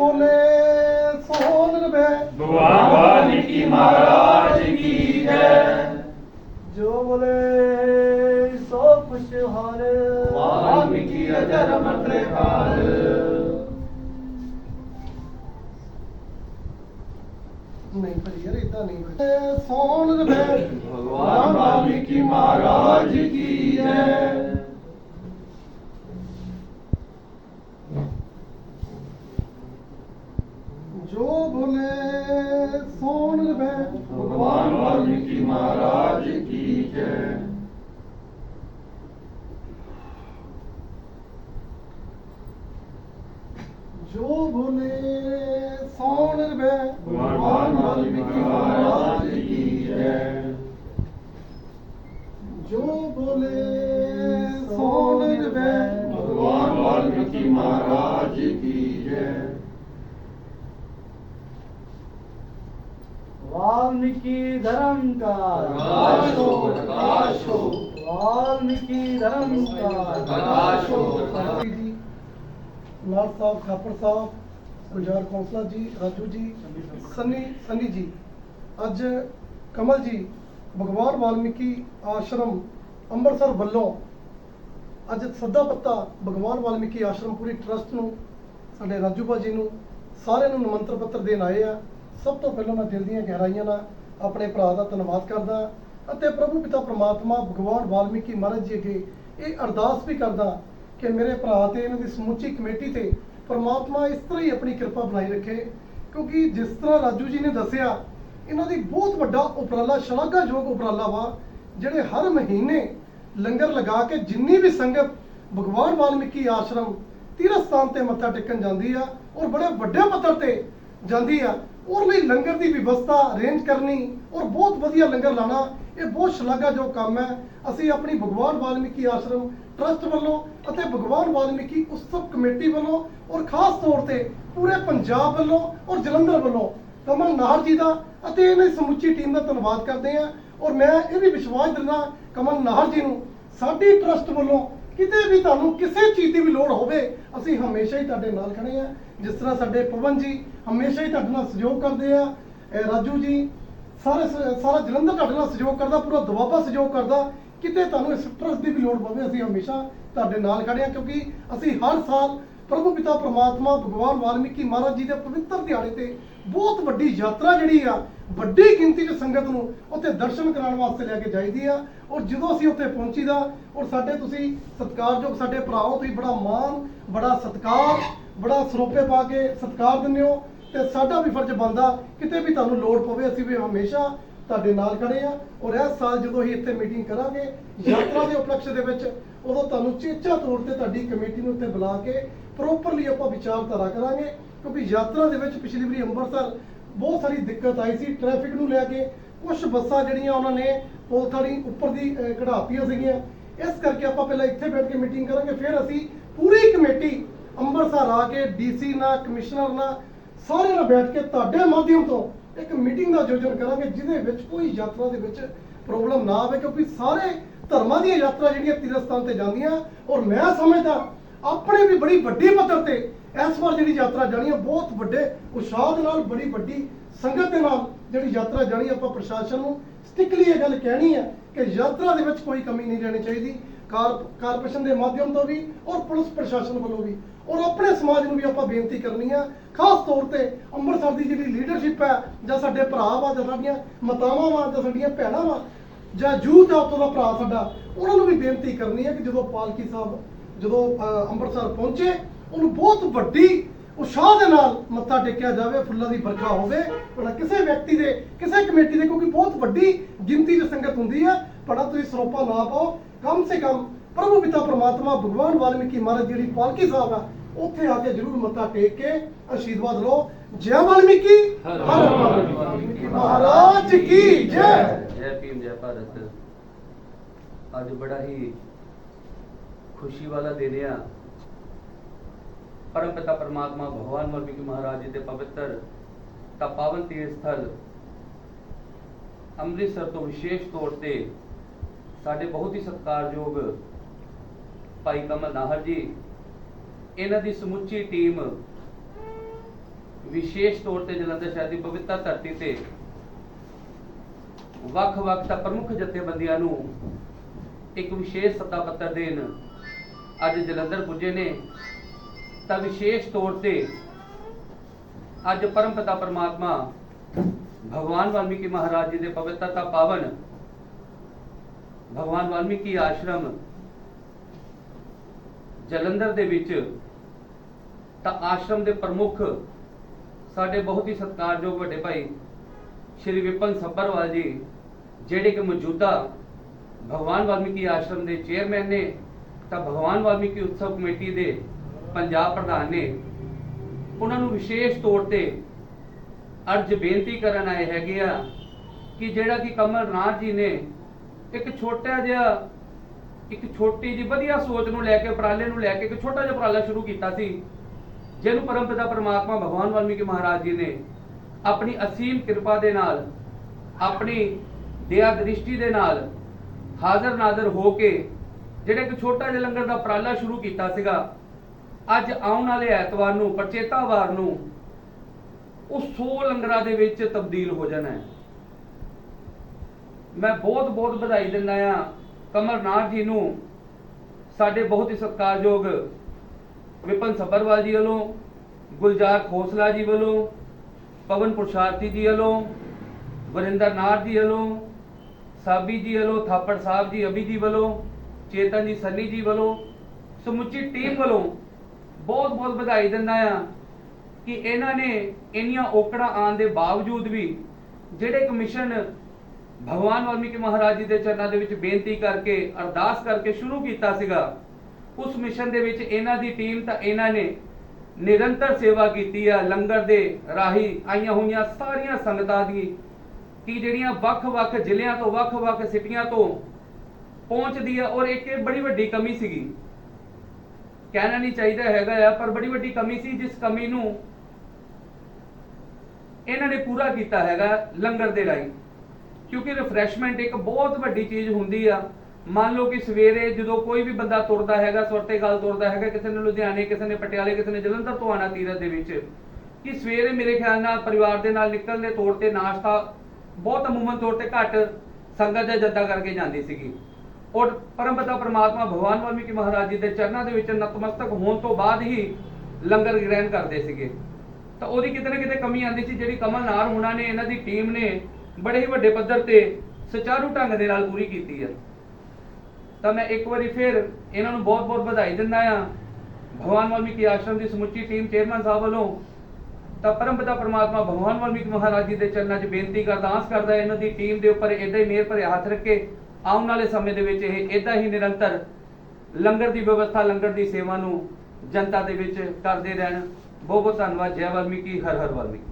बोले सोन भगवान वाल्मीकि महाराज की जय। जो बोले सो खुश हारे। वाल्मीकि अजर अमर مراجدك جوبني صون البيت وعن قلبك مراجدك جوبني صون البيت وعن قلبك مراجدك वाल्मीकि महाराज की जय वाल्मीकि धर्म का प्रकाश हो प्रकाश हो वाल्मीकि धर्म का प्रकाश हो ਜੀ ਲਾਲ ਸਾਹਿਬ ਖਾਪਰ ਸਾਹਿਬ ਗੁਲਜ਼ਾਰ ਕੌਂਸਲਰ ਜੀ ਰਾਜੂ ਜੀ ਸੰਨੀ ਸੰਨੀ ਜੀ ਅੱਜ ਕਮਲ ਜੀ ਭਗਵਾਨ ਵਾਲਮੀਕੀ ਆਸ਼ਰਮ ਅੰਮ੍ਰਿਤਸਰ ਵੱਲੋਂ ਅੱਜ ਸੱਦਾ ਪੱਤਾ ਭਗਵਾਨ ਵਾਲਮੀਕੀ ਆਸ਼ਰਮ ਪੂਰੀ ਟਰਸਟ ਨੂੰ ਸਾਡੇ ਰਾਜੂ ਭਾਜੀ ਨੂੰ ਸਾਰਿਆਂ ਨੂੰ ਨਿਮੰਤਰਣ ਪੱਤਰ ਦੇਣ ਆਏ ਆ ਸਭ ਤੋਂ ਪਹਿਲਾਂ ਮੈਂ ਦਿਲ ਦੀਆਂ ਗਹਿਰਾਈਆਂ ਨਾਲ ਆਪਣੇ ਭਰਾ ਦਾ ਧੰਨਵਾਦ ਕਰਦਾ ਅਤੇ ਪ੍ਰਭੂ ਪਿਤਾ ਪ੍ਰਮਾਤਮਾ ਭਗਵਾਨ ਵਾਲਮੀਕੀ ਮਹਾਰਾਜ ਜੀ ਅੱਗੇ ਇਹ ਅਰਦਾਸ ਵੀ ਕਰਦਾ ਕਿ ਮੇਰੇ ਭਰਾ ਤੇ ਇਹਨਾਂ ਦੀ ਸਮੁੱਚੀ ਕਮੇਟੀ ਤੇ ਪ੍ਰਮਾਤਮਾ ਇਸ ਤਰ੍ਹਾਂ ਹੀ ਆਪਣੀ ਕਿਰਪਾ ਬਣਾਈ ਰੱਖੇ। ਕਿਉਂਕਿ ਜਿਸ ਤਰ੍ਹਾਂ ਰਾਜੂ ਜੀ ਨੇ ਦੱਸਿਆ, ਇਹਨਾਂ ਦੀ ਬਹੁਤ ਵੱਡਾ ਉਪਰਾਲਾ, ਸ਼ਲਾਘਾਯੋਗ ਉਪਰਾਲਾ ਵਾ, ਜਿਹੜੇ ਹਰ ਮਹੀਨੇ ਲੰਗਰ ਲਗਾ ਕੇ ਜਿੰਨੀ ਵੀ ਸੰਗਤ ਭਗਵਾਨ ਵਾਲਮੀਕੀ ਆਸ਼ਰਮ ਤੀਰਥ ਸਥਾਨ ਤੇ ਮੱਥਾ ਟੇਕਣ ਜਾਂਦੀ ਆ ਔਰ ਬੜੇ ਵੱਡੇ ਪੱਧਰ ਤੇ ਜਾਂਦੀ ਆ ਔਰ ਲਈ ਲੰਗਰ ਦੀ ਵਿਵਸਥਾ ਅਰੇਂਜ ਕਰਨੀ ਔਰ ਬਹੁਤ ਵਧੀਆ ਲੰਗਰ ਲਾਣਾ, ਇਹ ਬਹੁਤ ਸ਼ਲਾਘਾਯੋਗ ਕੰਮ ਹੈ। ਅਸੀਂ ਆਪਣੀ ਭਗਵਾਨ ਵਾਲਮੀਕੀ ਆਸ਼ਰਮ ਟਰਸਟ ਵੱਲੋਂ ਅਤੇ ਭਗਵਾਨ ਵਾਲਮੀਕੀ ਉਤਸਵ ਕਮੇਟੀ ਵੱਲੋਂ ਔਰ ਖਾਸ ਤੌਰ ਤੇ ਪੂਰੇ ਪੰਜਾਬ ਵੱਲੋਂ ਔਰ ਜਲੰਧਰ ਵੱਲੋਂ ਕਮਲ ਨਾਹਰ ਜੀ ਦਾ ਅਤੇ ਇਹਨਾਂ ਦੀ ਸਮੁੱਚੀ ਟੀਮ ਦਾ ਧੰਨਵਾਦ ਕਰਦੇ ਹਾਂ। ਔਰ ਮੈਂ ਇਹ ਵੀ ਵਿਸ਼ਵਾਸ ਦਿੰਦਾ ਕਮਲ ਨਾਹਰ ਜੀ ਨੂੰ, ਸਾਡੀ ਟਰਸਟ ਵੱਲੋਂ ਕਿਤੇ ਵੀ ਤੁਹਾਨੂੰ ਕਿਸੇ ਚੀਜ਼ ਦੀ ਵੀ ਲੋੜ ਹੋਵੇ, ਅਸੀਂ ਹਮੇਸ਼ਾ ਹੀ ਤੁਹਾਡੇ ਨਾਲ ਖੜੇ ਹਾਂ। ਜਿਸ ਤਰ੍ਹਾਂ ਸਾਡੇ ਪਵਨ ਜੀ ਹਮੇਸ਼ਾ ਹੀ ਤੁਹਾਡੇ ਨਾਲ ਸਹਿਯੋਗ ਕਰਦੇ ਆ ਰਾਜੂ ਜੀ, ਸਾਰੇ ਸ- ਸਾਰਾ ਜਲੰਧਰ ਤੁਹਾਡੇ ਨਾਲ ਸਹਿਯੋਗ ਕਰਦਾ, ਪੂਰਾ ਦੁਆਬਾ ਸਹਿਯੋਗ ਕਰਦਾ। ਕਿਤੇ ਤੁਹਾਨੂੰ ਇਸ ਟਰਸਟ ਦੀ ਵੀ ਲੋੜ ਪਵੇ, ਅਸੀਂ ਹਮੇਸ਼ਾ ਤੁਹਾਡੇ ਨਾਲ ਖੜੇ ਆ, ਕਿਉਂਕਿ ਅਸੀਂ ਹਰ ਸਾਲ ਪ੍ਰਭੂ ਪਿਤਾ ਪਰਮਾਤਮਾ ਭਗਵਾਨ ਵਾਲਮੀਕੀ ਮਹਾਰਾਜ ਜੀ ਦੇ ਪਵਿੱਤਰ ਦਿਹਾੜੇ ਤੇ ਬਹੁਤ ਵੱਡੀ ਯਾਤਰਾ ਜਿਹੜੀ ਆ, ਵੱਡੀ ਗਿਣਤੀ 'ਚ ਸੰਗਤ ਨੂੰ ਉੱਥੇ ਦਰਸ਼ਨ ਕਰਾਉਣ ਵਾਸਤੇ ਲੈ ਕੇ ਜਾਈਦੀ ਆ। ਔਰ ਜਦੋਂ ਅਸੀਂ ਉੱਥੇ ਪਹੁੰਚੀਦਾ, ਔਰ ਸਾਡੇ ਤੁਸੀਂ ਸਤਿਕਾਰਯੋਗ ਸਾਡੇ ਭਰਾਓ, ਤੁਸੀਂ ਬੜਾ ਮਾਣ, ਬੜਾ ਸਤਿਕਾਰ ਬੜਾ ਸਰੋਪੇ ਪਾ ਕੇ ਸਤਿਕਾਰ ਦਿੰਦੇ ਹੋ ਤੇ ਸਾਡਾ ਵੀ ਫਰਜ਼ ਬਣਦਾ ਕਿਤੇ ਵੀ ਤੁਹਾਨੂੰ ਲੋੜ ਪਵੇ, ਅਸੀਂ ਵੀ ਹਮੇਸ਼ਾ ਤੁਹਾਡੇ ਨਾਲ ਖੜੇ ਆ ਔਰ ਇਸ ਸਾਲ ਜਦੋਂ ਅਸੀਂ ਇੱਥੇ ਮੀਟਿੰਗ ਕਰਾਂਗੇ, ਯਾਤਰਾ ਦੇ ਉਪਲਕਸ਼ ਦੇ ਵਿੱਚ ਉਦੋਂ ਤੁਹਾਨੂੰ ਚੇਚਾ ਤੌਰ ਤੇ ਤੁਹਾਡੀ ਕਮੇਟੀ ਨੂੰ ਉੱਥੇ ਬੁਲਾ ਕੇ ਪ੍ਰੋਪਰਲੀ ਆਪਾਂ ਵਿਚਾਰਧਾਰਾ ਕਰਾਂਗੇ ਕਿਉਂਕਿ ਯਾਤਰਾ ਦੇ ਵਿੱਚ ਪਿਛਲੀ ਵਾਰੀ ਅੰਮ੍ਰਿਤਸਰ ਬਹੁਤ ਸਾਰੀ ਦਿੱਕਤ ਆਈ ਸੀ ਟ੍ਰੈਫਿਕ ਨੂੰ ਲੈ ਕੇ ਕੁਝ ਬੱਸਾਂ ਜਿਹੜੀਆਂ ਉਹਨਾਂ ਨੇ ਪੁਲ ਥਾਣੀ ਉੱਪਰ ਦੀ ਕਢਾਤੀਆਂ ਸੀਗੀਆਂ। ਇਸ ਕਰਕੇ ਆਪਾਂ ਪਹਿਲਾਂ ਇੱਥੇ ਬੈਠ ਕੇ ਮੀਟਿੰਗ ਕਰਾਂਗੇ, ਫਿਰ ਅਸੀਂ ਪੂਰੀ ਕਮੇਟੀ ਅੰਮ੍ਰਿਤਸਰ ਆ ਕੇ ਡੀਸੀ ਨਾਲ, ਕਮਿਸ਼ਨਰ ਨਾਲ ਸਾਰਿਆਂ ਨਾਲ ਬੈਠ ਕੇ ਤੁਹਾਡੇ ਮਾਧਿਅਮ ਤੋਂ ਇੱਕ ਮੀਟਿੰਗ ਦਾ ਆਯੋਜਨ ਕਰਾਂਗੇ, ਜਿਹਦੇ ਵਿੱਚ ਕੋਈ ਯਾਤਰਾ ਦੇ ਵਿੱਚ ਪ੍ਰੋਬਲਮ ਨਾ ਆਵੇ, ਕਿਉਂਕਿ ਸਾਰੇ ਧਰਮਾਂ ਦੀਆਂ ਯਾਤਰਾ ਜਿਹੜੀਆਂ ਤੀਰਥ ਤੇ ਜਾਂਦੀਆਂ, ਔਰ ਮੈਂ ਸਮਝਦਾ ਆਪਣੇ ਵੀ ਬੜੀ ਵੱਡੀ ਪੱਧਰ ਤੇ ਇਸ ਵਾਰ ਜਿਹੜੀ ਯਾਤਰਾ ਜਾਣੀ ਹੈ ਬਹੁਤ ਵੱਡੇ ਉਤਸ਼ਾਹ ਦੇ ਨਾਲ, ਬੜੀ ਵੱਡੀ ਸੰਗਤ ਦੇ ਨਾਲ ਜਿਹੜੀ ਯਾਤਰਾ ਜਾਣੀ ਆਪਾਂ ਪ੍ਰਸ਼ਾਸਨ ਨੂੰ, ਸਟਿਕਲੀ ਇਹ ਗੱਲ ਕਹਿਣੀ ਹੈ ਕਿ ਯਾਤਰਾ ਦੇ ਵਿੱਚ ਕੋਈ ਕਮੀ ਨਹੀਂ ਰਹਿਣੀ ਚਾਹੀਦੀ ਕਾਰਪੋਰੇਸ਼ਨ ਦੇ ਮਾਧਿਅਮ ਤੋਂ ਵੀ ਔਰ ਪੁਲਿਸ ਪ੍ਰਸ਼ਾਸਨ ਵੱਲੋਂ ਵੀ। ਔਰ ਆਪਣੇ ਸਮਾਜ ਨੂੰ ਵੀ ਆਪਾਂ ਬੇਨਤੀ ਕਰਨੀ ਆ, ਖਾਸ ਤੌਰ ਤੇ ਅੰਮ੍ਰਿਤਸਰ ਦੀ ਜਿਹੜੀ ਲੀਡਰਸ਼ਿਪ ਹੈ, ਜਾਂ ਸਾਡੇ ਭਰਾ ਵਾ, ਜਾਂ ਸਾਡੀਆਂ ਮਾਤਾਵਾਂ ਵਾ, ਜਾਂ ਸਾਡੀਆਂ ਭੈਣਾਂ ਵਾ, ਜਾਂ ਯੂਥ ਆ ਉੱਥੋਂ ਦਾ ਭਰਾ ਸਾਡਾ, ਉਹਨਾਂ ਨੂੰ ਵੀ ਬੇਨਤੀ ਕਰਨੀ ਹੈ ਕਿ ਜਦੋਂ ਪਾਲਕੀ ਸਾਹਿਬ ਜਦੋਂ ਅੰਮ੍ਰਿਤਸਰ ਪਹੁੰਚੇ, ਉਹਨੂੰ ਬਹੁਤ ਵੱਡੀ ਉਤਸ਼ਾਹ ਦੇ ਨਾਲ ਮੱਥਾ ਟੇਕਿਆ ਜਾਵੇ, ਫੁੱਲਾਂ ਦੀ ਵਰਖਾ ਹੋਵੇ ਬੜਾ ਕਿਸੇ ਵਿਅਕਤੀ ਦੇ, ਕਿਸੇ ਕਮੇਟੀ ਦੇ, ਕਿਉਂਕਿ ਬਹੁਤ ਵੱਡੀ ਗਿਣਤੀ 'ਚ ਸੰਗਤ ਹੁੰਦੀ ਹੈ ਬੜਾ ਤੁਸੀਂ ਸਰੋਪਾ ਨਾ ਪਾਓ, ਕਮ ਸੇ ਕਮ ਪ੍ਰਭੂ ਪਿਤਾ ਪਰਮਾਤਮਾ ਭਗਵਾਨ ਵਾਲਮੀਕੀ ਮਹਾਰਾਜ ਜਿਹੜੀ ਪਾਲਕੀ ਸਾਹਿਬ ਆ ਉੱਥੇ ਆ ਕੇ ਜਰੂਰ ਮੱਥਾ ਟੇਕ ਕੇ ਆਸ਼ੀਰਵਾਦ ਲਓ। ਜੈ ਵਾਲਮੀਕੀ, ਹਰ ਵਾਲਮੀਕੀ। ਮਹਾਰਾਜ ਕੀ ਜੈ। ਜੈ ਭੀਮ, ਜੈ ਭਾਰਤ। ਅੱਜ ਬੜਾ ਹੀ ਖੁਸ਼ੀ ਵਾਲਾ ਦਿਨ ਆ। ਪਰਮ ਪਿਤਾ ਪਰਮਾਤਮਾ ਭਗਵਾਨ ਵਾਲਮੀਕੀ ਮਹਾਰਾਜ ਜੀ ਦੇ ਪਵਿੱਤਰ ਤਾਂ ਪਾਵਨ ਤੀਰਥ ਸਥਲ ਅੰਮ੍ਰਿਤਸਰ ਤੋਂ ਵਿਸ਼ੇਸ਼ ਤੌਰ ਤੇ ਸਾਡੇ ਬਹੁਤ ਹੀ ਸਤਿਕਾਰਯੋਗ ਭਾਈ ਕਮਲ ਨਾਹਰ ਜੀ ਇਹਨਾਂ ਦੀ ਸਮੁੱਚੀ ਟੀਮ ਵਿਸ਼ੇਸ਼ ਤੌਰ ਤੇ ਜਲੰਧਰ ਸ਼ਹਿਰ ਦੀ ਪਵਿੱਤਰ ਧਰਤੀ ਤੇ ਵੱਖ-ਵੱਖ ਤਾਂ ਪ੍ਰਮੁੱਖ ਜਥੇਬੰਦੀਆਂ ਨੂੰ ਇੱਕ ਵਿਸ਼ੇਸ਼ ਸੱਤਾ ਪੱਤਰ ਦੇਣ ਅੱਜ ਜਲੰਧਰ ਪੁੱਜੇ ਨੇ, ਤਾਂ ਵਿਸ਼ੇਸ਼ ਤੌਰ ਤੇ ਅੱਜ ਪਰਮ ਪਿਤਾ ਪਰਮਾਤਮਾ ਭਗਵਾਨ ਵਾਲਮੀਕੀ ਮਹਾਰਾਜ ਜੀ ਦੇ ਪਵਿੱਤਰਤਾ ਪਾਵਨ, ਭਗਵਾਨ ਵਾਲਮੀਕੀ ਆਸ਼ਰਮ ਜਲੰਧਰ ਦੇ ਵਿੱਚ ਤਾਂ ਆਸ਼ਰਮ ਦੇ ਪ੍ਰਮੁੱਖ ਸਾਡੇ ਬਹੁਤ ਹੀ ਸਤਿਕਾਰਯੋਗ ਵੱਡੇ ਭਾਈ ਸ਼੍ਰੀ ਵਿਪਨ ਸੱਭਰਵਾਲ ਜੀ, ਜਿਹੜੇ ਕਿ ਮੌਜੂਦਾ ਭਗਵਾਨ ਵਾਲਮੀਕੀ ਆਸ਼ਰਮ ਦੇ ਚੇਅਰਮੈਨ ਨੇ, ਤਾਂ ਭਗਵਾਨ ਵਾਲਮੀਕੀ ਉਤਸਵ ਕਮੇਟੀ ਦੇ ਪੰਜਾਬ ਪ੍ਰਧਾਨ ਨੇ, ਉਹਨਾਂ ਨੂੰ ਵਿਸ਼ੇਸ਼ ਤੌਰ ਤੇ ਅਰਜ ਬੇਨਤੀ ਕਰਨ ਆਏ ਹੈਗੇ ਆ ਕਿ ਜਿਹੜਾ ਕਿ ਕਮਲਨਾਥ ਜੀ ਨੇ ਇੱਕ ਛੋਟਾ ਜਿਹਾ ਇੱਕ ਛੋਟੀ ਜਿਹੀ ਵਧੀਆ ਸੋਚ ਨੂੰ ਲੈ ਕੇ, ਉਪਰਾਲੇ ਨੂੰ ਲੈ ਕੇ ਇੱਕ ਛੋਟਾ ਜਿਹਾ ਉਪਰਾਲਾ ਸ਼ੁਰੂ ਕੀਤਾ ਸੀ। ਜਿਹਨੂੰ ਪਰਮ ਪਿਤਾ ਪਰਮਾਤਮਾ ਭਗਵਾਨ ਵਾਲਮੀਕੀ ਮਹਾਰਾਜ ਜੀ ਨੇ ਆਪਣੀ ਅਸੀਮ ਕਿਰਪਾ ਦੇ ਨਾਲ, ਆਪਣੀ ਦਇਆ ਦ੍ਰਿਸ਼ਟੀ ਦੇ ਨਾਲ ਹਾਜ਼ਰ ਨਾਜ਼ਰ ਹੋ ਕੇ ਜਿਹੜਾ ਇੱਕ ਛੋਟਾ ਜਿਹਾ ਲੰਗਰ ਦਾ ਉਪਰਾਲਾ ਸ਼ੁਰੂ ਕੀਤਾ ਸੀਗਾ, ਅੱਜ ਆਉਣ ਵਾਲੇ ਐਤਵਾਰ ਨੂੰ, ਪਰਚੇਤਾਵਾਰ ਨੂੰ ਉਹ 100 ਲੰਗਰਾਂ ਦੇ ਵਿੱਚ ਤਬਦੀਲ ਹੋ ਜਾਣਾ ਹੈ। ਮੈਂ ਬਹੁਤ ਬਹੁਤ ਵਧਾਈ ਦਿੰਦਾ ਆ ਕਮਰਨਾਥ ਜੀ ਨੂੰ ਸਾਡੇ ਬਹੁਤ ਹੀ ਸਤਿਕਾਰਯੋਗ ਵਿਪਨ ਸੱਭਰਵਾਲ ਜੀ ਵੱਲੋਂ, ਗੁਲਜ਼ਾਰ ਖੋਸਲਾ ਜੀ ਵੱਲੋਂ, ਪਵਨ ਪੁਰਸ਼ਾਰਤੀ ਜੀ ਵੱਲੋਂ, ਵਰਿੰਦਰ ਨਾਥ ਜੀ ਵੱਲੋਂ, ਸਾਬੀ ਜੀ ਵੱਲੋਂ, ਥਾਪੜ ਸਾਹਿਬ ਜੀ, ਅਭੀ ਜੀ ਵੱਲੋਂ, ਚੇਤਨ ਜੀ, ਸੰਨੀ ਜੀ ਵੱਲੋਂ, ਸਮੁੱਚੀ ਟੀਮ ਵੱਲੋਂ ਬਹੁਤ ਬਹੁਤ ਵਧਾਈ ਦਿੰਦਾ ਆ ਕਿ ਇਹਨਾਂ ਨੇ ਇੰਨੀਆਂ ਔਕੜਾਂ ਆਉਣ ਦੇ ਬਾਵਜੂਦ ਵੀ ਜਿਹੜੇ ਕਮਿਸ਼ਨ ਭਗਵਾਨ ਵਾਲਮੀਕੀ ਮਹਾਰਾਜ ਜੀ ਦੇ ਚਰਨਾਂ ਦੇ ਵਿੱਚ ਬੇਨਤੀ ਕਰਕੇ, ਅਰਦਾਸ ਕਰਕੇ ਸ਼ੁਰੂ ਕੀਤਾ ਸੀਗਾ। ਉਸ ਮਿਸ਼ਨ ਦੇ ਵਿੱਚ ਇਹਨਾਂ ਦੀ ਟੀਮ ਤਾਂ ਇਹਨਾਂ ਨੇ ਨਿਰੰਤਰ ਸੇਵਾ ਕੀਤੀ ਆ, ਲੰਗਰ ਦੇ ਰਾਹੀ ਆਈਆਂ ਹੋਈਆਂ ਸਾਰੀਆਂ ਸੰਗਤਾਂ ਦੀ, ਕਿ ਜਿਹੜੀਆਂ ਵੱਖ-ਵੱਖ ਜ਼ਿਲ੍ਹਿਆਂ ਤੋਂ, ਵੱਖ-ਵੱਖ ਸਿਟੀਆਂ ਤੋਂ ਪਹੁੰਚਦੀ ਆ, ਔਰ ਇੱਕ ਇਹ ਬੜੀ ਵੱਡੀ ਕਮੀ ਸੀਗੀ। ਕਹਿਣਾ ਨਹੀਂ ਚਾਹੀਦਾ ਹੈਗਾ ਆ, ਪਰ ਬੜੀ ਵੱਡੀ ਕਮੀ ਸੀ, ਜਿਸ ਕਮੀ ਨੂੰ ਇਹਨਾਂ ਨੇ ਪੂਰਾ ਕੀਤਾ ਹੈਗਾ ਲੰਗਰ ਦੇ ਰਾਹੀਂ। ਕਿਉਂਕਿ ਰਿਫਰੈਸ਼ਮੈਂਟ ਇੱਕ ਬਹੁਤ ਵੱਡੀ ਚੀਜ਼ ਹੁੰਦੀ ਆ। ਮੰਨ ਲਓ ਕਿ ਸਵੇਰੇ ਜਦੋਂ ਕੋਈ ਵੀ ਬੰਦਾ ਤੁਰਦਾ ਹੈਗਾ ਸੁਰਤੇ ਗੱਲ ਤੁਰਦਾ ਹੈਗਾ, ਕਿਸੇ ਨੇ ਲੁਧਿਆਣੇ, ਕਿਸੇ ਨੇ ਪਟਿਆਲੇ, ਕਿਸੇ ਨੇ ਜਲੰਧਰ ਤੋਂ ਆਣਾ ਤੀਰਥ ਦੇ ਵਿੱਚ, ਕਿ ਸਵੇਰੇ ਮੇਰੇ ਖਿਆਲ ਨਾਲ ਪਰਿਵਾਰ ਦੇ ਨਾਲ ਨਿਕਲਣ ਦੇ ਤੌਰ ਤੇ ਨਾਸ਼ਤਾ ਬਹੁਤ ਅਮੂਮਨ ਤੌਰ ਤੇ ਘੱਟ ਸੰਗਤ ਜਾਂ ਜੱਦਾ ਕਰਕੇ ਜਾਂਦੀ ਸੀਗੀ। ਔਰ ਪਰਮਪਤਾ ਪ੍ਰਮਾਤਮਾ ਭਗਵਾਨ ਵਾਲਮੀਕੀ ਮਹਾਰਾਜ ਜੀ ਦੇ ਚਰਨਾਂ ਦੇ ਵਿੱਚ ਨਤਮਸਤਕ ਹੋਣ ਤੋਂ ਬਾਅਦ ਹੀ ਲੰਗਰ ਗ੍ਰਹਿਣ ਕਰਦੇ ਸੀਗੇ। ਤਾਂ ਉਹਦੀ ਕਿਤੇ ਨਾ ਕਿਤੇ ਕਮੀ ਆਂਦੀ ਸੀ, ਜਿਹੜੀ ਕਮਲ ਨਾਰ ਹੋਣਾ ਨੇ, ਇਹਨਾਂ ਦੀ ਟੀਮ ਨੇ ਬੜੇ ਹੀ ਵੱਡੇ ਪੱਧਰ ਤੇ ਸੁਚਾਰੂ ਢੰਗ ਦੇ ਨਾਲ ਪੂਰੀ ਕੀਤੀ ਹੈ ਤਾਂ ਮੈਂ ਇੱਕ ਵਾਰੀ ਫਿਰ ਇਹਨਾਂ ਨੂੰ ਬਹੁਤ-ਬਹੁਤ ਵਧਾਈ ਦਿੰਦਾ ਆ ਭਗਵਾਨ ਵਾਲਮੀਕੀ ਆਸ਼ਰਮ ਦੀ ਸਮੁੱਚੀ ਟੀਮ ਚੇਅਰਮੈਨ ਸਾਹਿਬ ਵੱਲੋਂ ਤਾਂ ਪਰਮਪਿਤਾ ਪਰਮਾਤਮਾ ਭਗਵਾਨ ਵਾਲਮੀਕੀ ਮਹਾਰਾਜ ਜੀ ਦੇ ਚਰਨਾਂ 'ਚ ਬੇਨਤੀ ਕਰਦਾ, ਆਸ ਕਰਦਾ ਇਹਨਾਂ ਦੀ ਟੀਮ ਦੇ ਉੱਪਰ ਇਦਾਂ ਹੀ ਮਿਹਰ ਭਰੇ ਹੱਥ ਰੱਖੇ। ਆਉਣ ਵਾਲੇ ਸਮੇਂ ਦੇ ਵਿੱਚ ਇਹ ਇਦਾਂ ਹੀ ਨਿਰੰਤਰ ਲੰਗਰ ਦੀ ਵਿਵਸਥਾ, ਲੰਗਰ ਦੀ ਸੇਵਾ ਨੂੰ ਜਨਤਾ ਦੇ ਵਿੱਚ ਕਰਦੇ ਰਹਿਣ। ਬਹੁਤ ਬਹੁਤ ਧੰਨਵਾਦ। ਜੈ ਵਾਲਮੀਕੀ ਹਰ ਹਰ ਵਾਲਮੀਕੀ।